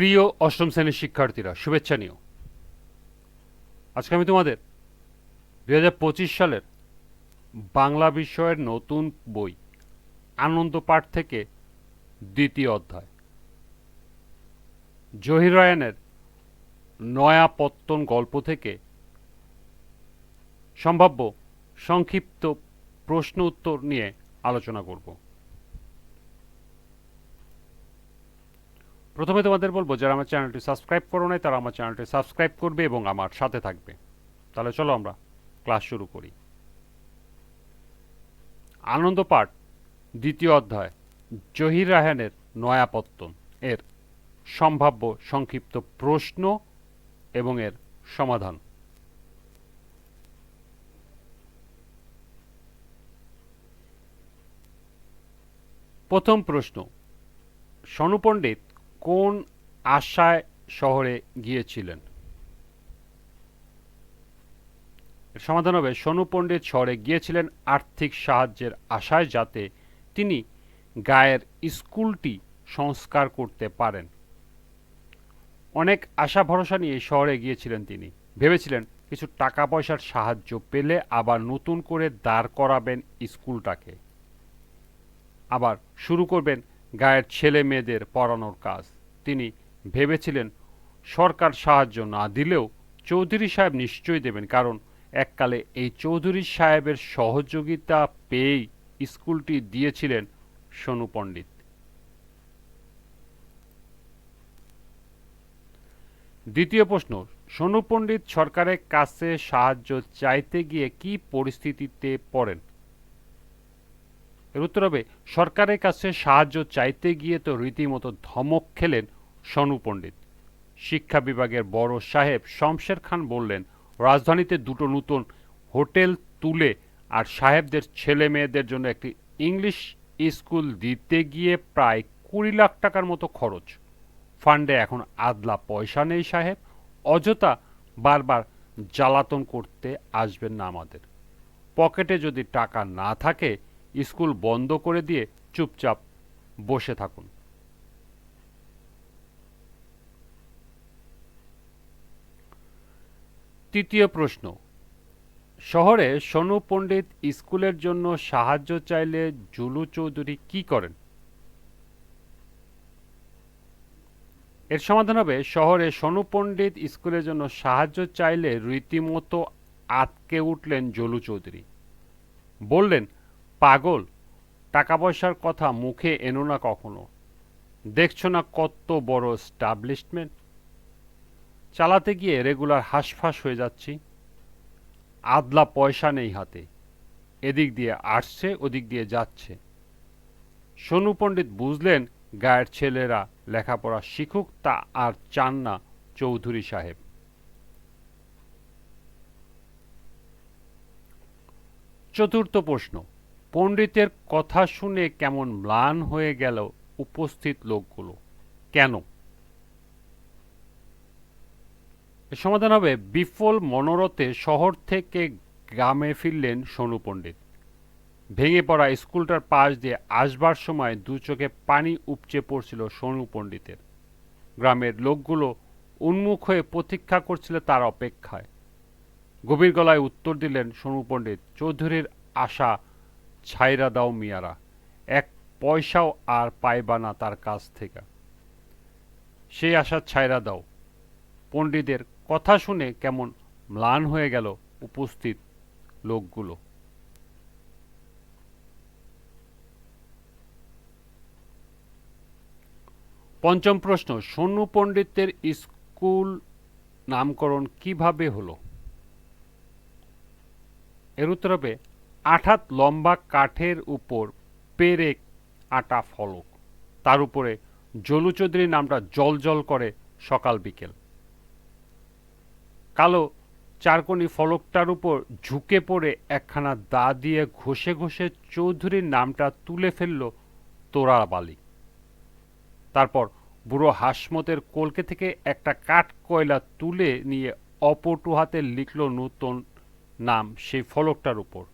প্রিয় অষ্টম শ্রেণির শিক্ষার্থীরা, শুভেচ্ছা নিও। আজকে আমি তোমাদের দুই হাজার পঁচিশ সালের বাংলা বিষয়ের নতুন বই, আনন্দ পাঠ থেকে দ্বিতীয় অধ্যায়। জহির রায়ানের নয়াপত্তন গল্প থেকে সম্ভাব্য সংক্ষিপ্ত প্রশ্ন উত্তর নিয়ে আলোচনা করব। প্রথমে তোমাদের বলব, যারা আমার চ্যানেলটি সাবস্ক্রাইব করো নাই, তারা আমার চ্যানেলটি সাবস্ক্রাইব করবে এবং আমার সাথে থাকবে। তাহলে চলো আমরা ক্লাস শুরু করি। আনন্দ পাঠ, দ্বিতীয় অধ্যায়, জহির রাহানের নয়াপত্তন। এর সম্ভাব্য সংক্ষিপ্ত প্রশ্ন এবং এর সমাধান। প্রথম প্রশ্ন সনু পণ্ডিত কোন আশায় শহরে গিয়েছিলেন? সমাধান হবে, সনু পণ্ডিত শহরে গিয়েছিলেন আর্থিক সাহায্যের আশায় যাতে তিনি গায়ের স্কুলটি সংস্কার করতে পারেন। অনেক আশা ভরসা নিয়ে শহরে গিয়েছিলেন তিনি। ভেবেছিলেন কিছু টাকা পয়সার সাহায্য পেলে আবার নতুন করে দাঁড় করাবেন স্কুলটাকে। আবার শুরু করবেন গায়ের ছেলে মেয়েদের পড়ানোর কাজ। তিনি ভেবেছিলেন, সরকার সাহায্য না দিলেও চৌধুরী সাহেব নিশ্চয়ই দেবেন, কারণ এককালে এই চৌধুরী সাহেবের সহযোগিতা পেয়েই স্কুলটি দিয়েছিলেন সোনু পণ্ডিত। দ্বিতীয় প্রশ্ন, সোনু পণ্ডিত সরকারের কাছে সাহায্য চাইতে গিয়ে কি পরিস্থিতিতে পড়েন? এর উত্তর হবে, সরকারের কাছে সাহায্য চাইতে গিয়ে তো রীতিমতো ধমক খেলেন সনু পণ্ডিত। শিক্ষা বিভাগের বড় সাহেব শমশের খান বললেন, রাজধানীতে দুটো নতুন হোটেল তুলে আর সাহেবদের ছেলে মেয়েদের জন্য একটি ইংলিশ স্কুল দিতে গিয়ে প্রায় কুড়ি লাখ টাকার মতো খরচ। ফান্ডে এখন আদলা পয়সা নেই সাহেব, অযথা বারবার জ্বালাতন করতে আসবেন না আমাদের। পকেটে যদি টাকা না থাকে স্কুল বন্ধ করে দিয়ে চুপচাপ বসে থাকুন। তৃতীয় প্রশ্ন, শহরে সনু পণ্ডিত স্কুলের জন্য সাহায্য চাইলে জুলু চৌধুরী কি করেন? এর সমাধান হবে, শহরে সনু পণ্ডিত স্কুলের জন্য সাহায্য চাইলে রীতিমতো আটকে উঠলেন জলু চৌধুরী। বললেন পাগল। টাকা পয়সার কথা মুখে এনো না কখনো। দেখছ না কত বড় স্টাবলিশমেন্ট চালাতে গিয়ে রেগুলার হাঁসফাঁস হয়ে যাচ্ছি। আদলা পয়সা নেই হাতে। এদিক দিয়ে আসছে, ওদিক দিয়ে যাচ্ছে। সোনু পণ্ডিত বুঝলেন গায়ের ছেলেরা লেখাপড়া শিখুক, তা আর চান না চৌধুরী সাহেব। চতুর্থ প্রশ্ন। পণ্ডিতের কথা শুনে কেমন ম্লান হয়ে গেল উপস্থিত লোকগুলো। কেন? সমাধান হবে। বিফল মনোরথে শহর থেকে গ্রামে ফিরলেন সোনু পণ্ডিত। ভেঙে পড়া স্কুলটার পাশ দিয়ে আসবার সময় দু চোখে পানি উপচে পড়ছিল সোনু পণ্ডিতের। গ্রামের লোকগুলো উন্মুখ হয়ে প্রতীক্ষা করছিল তার অপেক্ষায়। গভীর গলায় উত্তর দিলেন সোনু পণ্ডিত, চৌধুরীর আশা ছাইরা দাও মিয়ারা, এক পয়সাও আর পাইবা না তার কাছ থেকে। সেই আশা ছাইরা দাও। পণ্ডিতের কথা শুনে কেমন ম্লান হয়ে গেল উপস্থিত লোকগুলো। পঞ্চম প্রশ্ন সোনু পণ্ডিতের স্কুল নামকরণ কীভাবে হলো? এর উত্তর হবে আঠাত লম্বা কাঠের উপর পেরেক আটা ফলক। তার উপরে জলু চৌধুরীর নামটা জল জল করে সকাল বিকেল। কালো চারকোনি ফলকটার উপর ঝুঁকে পড়ে একখানা দা দিয়ে ঘষে ঘষে চৌধুরীর নামটা তুলে ফেলল তোরা বালি। তারপর বুড়ো হাসমতের কলকে থেকে একটা কাঠ কয়লা তুলে নিয়ে অপটু হাতে লিখল নূতন নাম সেই ফলকটার উপর।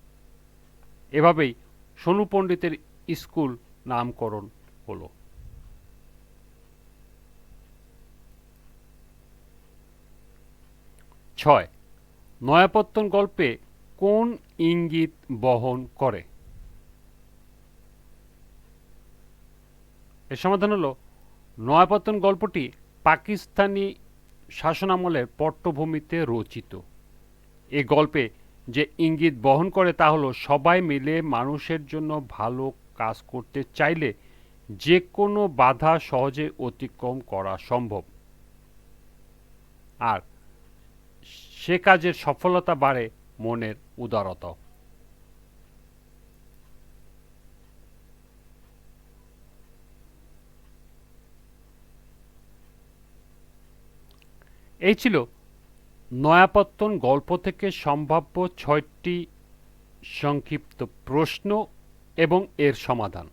এভাবেই সোনু পণ্ডিতের স্কুল নামকরণ হলো। ছয়, নয়াপত্তন গল্পে কোন ইঙ্গিত বহন করে? এর সমাধান হলো, নয়াপত্তন গল্পটি পাকিস্তানি শাসনামলের পট্টভূমিতে রচিত। এ গল্পে যে ইঙ্গিত বহন করে তা হলো, সবাই মিলে মানুষের জন্য ভালো কাজ করতে চাইলে যে কোনো বাধা সহজে অতিক্রম করা সম্ভব। আর সে কাজের সফলতা বাড়ে মনের উদারতা। এই ছিল নয়াপত্তন গল্প থেকে সম্ভাব্য ছয়টি সংক্ষিপ্ত প্রশ্ন এবং এর সমাধান।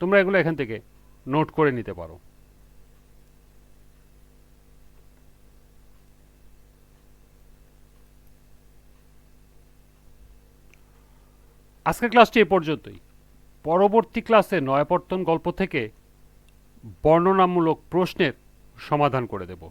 তোমরা এগুলো এখান থেকে নোট করে নিতে পারো। আজকের ক্লাসটি এ পর্যন্তই। পরবর্তী ক্লাসে নয়াপত্তন গল্প থেকে বর্ণনামূলক প্রশ্নের সমাধান করে দেব।